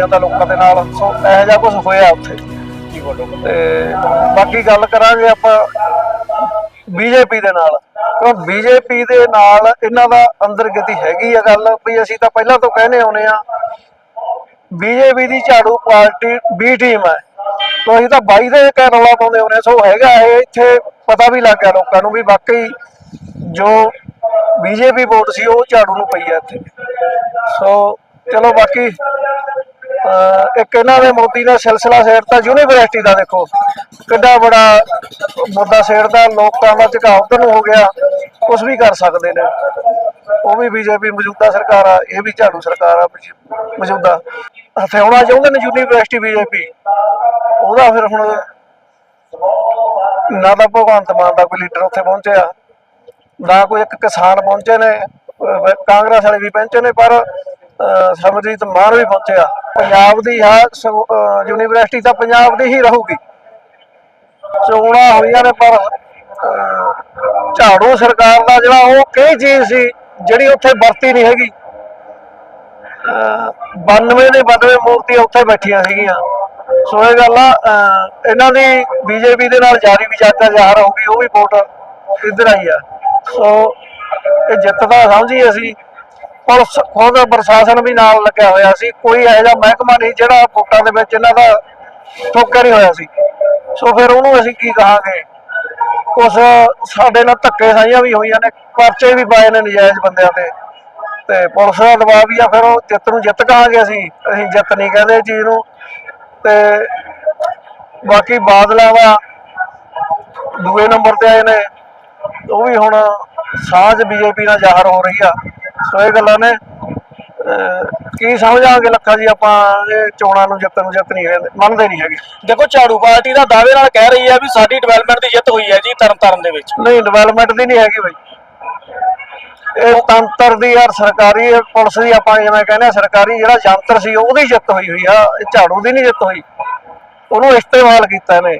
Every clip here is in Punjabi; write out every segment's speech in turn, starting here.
ਜਾਂਦਾ ਲੋਕਾਂ ਦੇ ਨਾਲ। ਸੋ ਇਹੋ ਜਿਹਾ ਕੁਝ ਹੋਇਆ ਉੱਥੇ। ਕੀ ਬੋਲੋ ਤੇ ਬਾਕੀ ਗੱਲ ਕਰਾਂਗੇ ਆਪਾਂ ਬੀਜੇਪੀ ਦੇ ਨਾਲ। ਕਿਉਂ ਬੀਜੇਪੀ ਦੇ ਨਾਲ ਇਹਨਾਂ ਦਾ ਅੰਦਰਗਤੀ ਹੈਗੀ ਆ ਗੱਲ ਵੀ ਅਸੀਂ ਤਾਂ ਪਹਿਲਾਂ ਤੋਂ ਕਹਿੰਦੇ ਆਉਨੇ ਆ ਬੀਜੇਪੀ ਦੀ ਝਾੜੂ ਪਾਰਟੀ ਬੀ ਟੀਮ ਹੈ। ਤੋ ਅਸੀਂ ਤਾਂ ਬਾਈ ਦੇ ਕਹਿ ਰੌਲਾ ਪਾਉਂਦੇ ਆਉਨੇ ਸੋ ਹੈਗਾ ਇਹ ਇੱਥੇ ਪਤਾ ਵੀ ਲੱਗ ਗਿਆ ਲੋਕਾਂ ਨੂੰ ਵੀ ਵਾਕਈ ਜੋ ਬੀਜੇਪੀ ਵੋਟ ਸੀ ਉਹ ਝਾੜੂ ਨੂੰ ਪਈ ਹੈ ਇੱਥੇ। ਸੋ ਚਲੋ ਬਾਕੀ ਇੱਕ ਇਹਨਾਂ ਨੇ ਮੋਦੀ ਦਾ ਸਿਲਸਿਲਾ ਛੇੜਤਾ ਯੂਨੀਵਰਸਿਟੀ ਦਾ ਦੇਖੋ ਕਿੰਨਾ ਬੜਾ ਮੁੱਦਾ ਛੇੜਦਾ ਲੋਕਾਂ ਦਾ ਝੁਕਾਅ ਉੱਧਰ ਨੂੰ ਹੋ ਗਿਆ ਕੁਝ ਵੀ ਕਰ ਸਕਦੇ ਨੇ। ਉਹ ਵੀ ਬੀਜੇਪੀ ਮੌਜੂਦਾ ਸਰਕਾਰ ਆ, ਇਹ ਵੀ ਝਾੜੂ ਸਰਕਾਰ ਆ ਮੌਜੂਦਾ। ਹਥਿਆਉਣਾ ਚਾਹੁੰਦੇ ਨੇ ਯੂਨੀਵਰਸਿਟੀ ਬੀਜੇਪੀ। ਉਹਦਾ ਫਿਰ ਹੁਣ ਨਾ ਤਾਂ ਭਗਵੰਤ ਮਾਨ ਦਾ ਕੋਈ ਲੀਡਰ ਉੱਥੇ ਪਹੁੰਚਿਆ, ਨਾ ਕੋਈ ਇੱਕ ਕਿਸਾਨ ਪਹੁੰਚੇ ਨੇ ਕਾਂਗਰਸ ਵਾਲੇ ਵੀ ਪਹੁੰਚੇ ਨੇ, ਪਰ, ਅਹ ਸਮਰਜੀਤ ਮਾਨ ਵੀ ਪਹੁੰਚਿਆ। ਪੰਜਾਬ ਦੀ ਆ ਯੂਨੀਵਰਸਿਟੀ ਤਾਂ ਪੰਜਾਬ ਦੀ ਹੀ ਰਹੂਗੀ। ਚੋਣਾਂ ਹੋਈਆਂ ਨੇ, ਪਰ ਝਾੜੂ ਸਰਕਾਰ ਦਾ ਜਿਹੜਾ ਉਹ ਕਈ ਚੀਜ਼ ਸੀ, ਜਿਹੜੀ ਉੱਥੇ ਵਰਤੀ ਨਹੀਂ ਹੈਗੀ। ਅਹ 92 ਦੇ 92 ਮੂਰਤੀਆਂ ਉੱਥੇ ਬੈਠੀਆਂ ਸੀਗੀਆਂ। ਸੋ ਇਹ ਗੱਲ ਆ ਇਹਨਾਂ ਦੀ ਬੀਜੇਪੀ ਦੇ ਨਾਲ ਜਾਰੀ ਵਿਚਾਰਤਾ ਜ਼ਾਹਰ ਹੋ ਗਈ ਉਹ ਵੀ ਵੋਟ ਇੱਧਰ ਆਈ ਆ। ਸੋ ਇਹ ਜਿੱਤ ਦਾ ਸਮਝੀ ਅਸੀਂ ਪੁਲਿਸ ਖੁਦ ਪ੍ਰਸ਼ਾਸਨ ਵੀ ਨਾਲ ਲੱਗਿਆ ਹੋਇਆ ਸੀ। ਕੋਈ ਇਹੋ ਜਿਹਾ ਮਹਿਕਮਾ ਨਹੀਂ ਜਿਹੜਾ ਵੋਟਾਂ ਦੇ ਵਿੱਚ ਇਹਨਾਂ ਦਾ ਠੋਕਿਆ ਨਹੀਂ ਹੋਇਆ ਸੀ। ਸੋ ਫਿਰ ਉਹਨੂੰ ਅਸੀਂ ਕੀ ਕਹਾਂਗੇ? ਕੁਛ ਸਾਡੇ ਨਾਲ ਧੱਕੇ ਸਾਈਆਂ ਵੀ ਹੋਈਆਂ ਨੇ, ਪਰਚੇ ਵੀ ਪਾਏ ਨੇ ਨਜਾਇਜ਼ ਬੰਦਿਆਂ ਤੇ। ਤੇ ਪੁਲਿਸ ਦਾ ਦਬਾਅ ਵੀ ਆ, ਫਿਰ ਉਹ ਜਿੱਤ ਨੂੰ ਜਿੱਤ ਕਹਾਂਗੇ ਅਸੀਂ। ਅਸੀਂ ਜਿੱਤ ਨਹੀਂ ਕਹਿੰਦੇ ਇਹ ਚੀਜ਼ ਨੂੰ। ਤੇ ਬਾਕੀ ਬਾਦਲਾਂ ਦਾ ਦੂਏ ਨੰਬਰ ਤੇ ਆਏ ਨੇ। ਉਹ ਵੀ ਹੁਣ ਸਾਂਝ ਬੀਜੇਪੀ ਨਾਲ ਜ਼ਾਹਰ ਹੋ ਰਹੀ ਆ। ਸੋ ਇਹ ਗੱਲਾਂ ਨੇ। ਕੀ ਸਮਝਾਂਗੇ ਲੱਖਾ ਜੀ ਆਪਾਂ? ਇਹ ਚੋਣਾਂ ਨੂੰ ਜਿੱਤਣ ਨੂੰ ਜਿੱਤ ਨਹੀਂ ਮੰਨਦੇ ਨਹੀਂ ਹੈਗੇ। ਦੇਖੋ ਝਾੜੂ ਪਾਰਟੀ ਦਾ ਦਾਅਵੇ ਨਾਲ ਕਹਿ ਰਹੀ ਹੈ ਵੀ ਸਾਡੀ ਡਿਵੈਲਪਮੈਂਟ ਦੀ ਜਿੱਤ ਹੋਈ ਹੈ ਜੀ ਤਰਨਤਾਰਨ ਦੇ ਵਿੱਚ। ਨਹੀਂ ਡਿਵੈਲਪਮੈਂਟ ਦੀ ਨਹੀਂ ਹੈਗੀ ਬਈ। ਇਹ ਤੰਤਰ ਦੀ ਯਾਰ ਸਰਕਾਰੀ ਪੁਲਿਸ ਦੀ ਆਪਾਂ ਜਿਵੇਂ ਕਹਿੰਦੇ ਆ ਸਰਕਾਰੀ ਜਿਹੜਾ ਯੰਤਰ ਸੀ ਉਹਦੀ ਜਿੱਤ ਹੋਈ ਹੋਈ ਆ। ਇਹ ਝਾੜੂ ਦੀ ਨਹੀਂ ਜਿੱਤ ਹੋਈ। ਉਹਨੂੰ ਇਸਤੇਮਾਲ ਕੀਤਾ ਇਹਨੇ।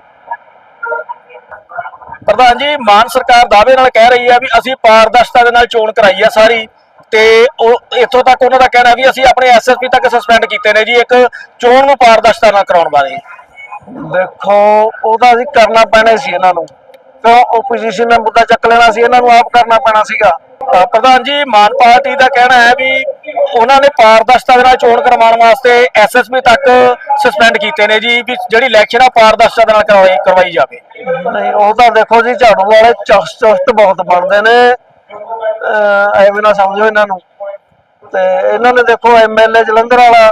ਪ੍ਰਧਾਨ ਜੀ ਮਾਨ ਸਰਕਾਰ ਦਾਅਵੇ ਨਾਲ ਕਹਿ ਰਹੀ ਹੈ ਵੀ ਅਸੀਂ ਪਾਰਦਰਸ਼ਤਾ ਦੇ ਨਾਲ ਚੋਣ ਕਰਾਈ ਹੈ ਸਾਰੀ। ਤੇ ਉਹ ਇੱਥੋਂ ਤੱਕ ਉਹਨਾਂ ਦਾ ਕਹਿਣਾ ਵੀ ਅਸੀਂ ਆਪਣੇ ਐਸਐਸਪੀ ਤੱਕ ਸਸਪੈਂਡ ਕੀਤੇ ਨੇ ਜੀ ਇੱਕ ਚੋਣ ਨੂੰ ਪਾਰਦਰਸ਼ਤਾ ਨਾਲ ਕਰਾਉਣ ਬਾਰੇ। ਦੇਖੋ ਉਹਦਾ ਅਸੀਂ ਕਰਨਾ ਪੈਣਾ ਸੀ ਇਹਨਾਂ ਨੂੰ। ਕਿਉਂ ਓਪੋਜੀਸ਼ਨ ਨੇ ਮੁੱਦਾ ਚੱਕ ਲੈਣਾ ਸੀ ਇਹਨਾਂ ਨੂੰ ਆਪ ਕਰਨਾ ਪੈਣਾ ਸੀਗਾ। ਪ੍ਰਧਾਨ ਜੀ ਮਾਨ ਪਾਰਟੀ ਦਾ ਕਹਿਣਾ ਹੈ ਵੀ ਉਹਨਾਂ ਨੇ ਪਾਰਦਰਸ਼ਤਾ ਦੇ ਨਾਲ ਚੋਣ ਕਰਵਾਉਣ ਵਾਸਤੇ ਐਸਐਸਪੀ ਤੱਕ ਸਸਪੈਂਡ ਕੀਤੇ ਨੇ ਜੀ ਵੀ ਜਿਹੜੀ ਇਲੈਕਸ਼ਨ ਆ ਪਾਰਦਰਸ਼ਤਾ ਦੇ ਨਾਲ ਕਰਵਾਈ ਜਾਵੇ। ਨਹੀਂ ਉਹ ਤਾਂ ਦੇਖੋ ਜੀ ਝਾੜੂ ਵਾਲੇ ਚੁਸਤ ਬਹੁਤ ਬਣਦੇ ਨੇ। ਐਵੇਂ ਨਾ ਸਮਝੋ ਇਹਨਾਂ ਨੂੰ। ਤੇ ਇਹਨਾਂ ਨੇ ਦੇਖੋ ਐਮਐਲਏ ਜਲੰਧਰ ਵਾਲਾ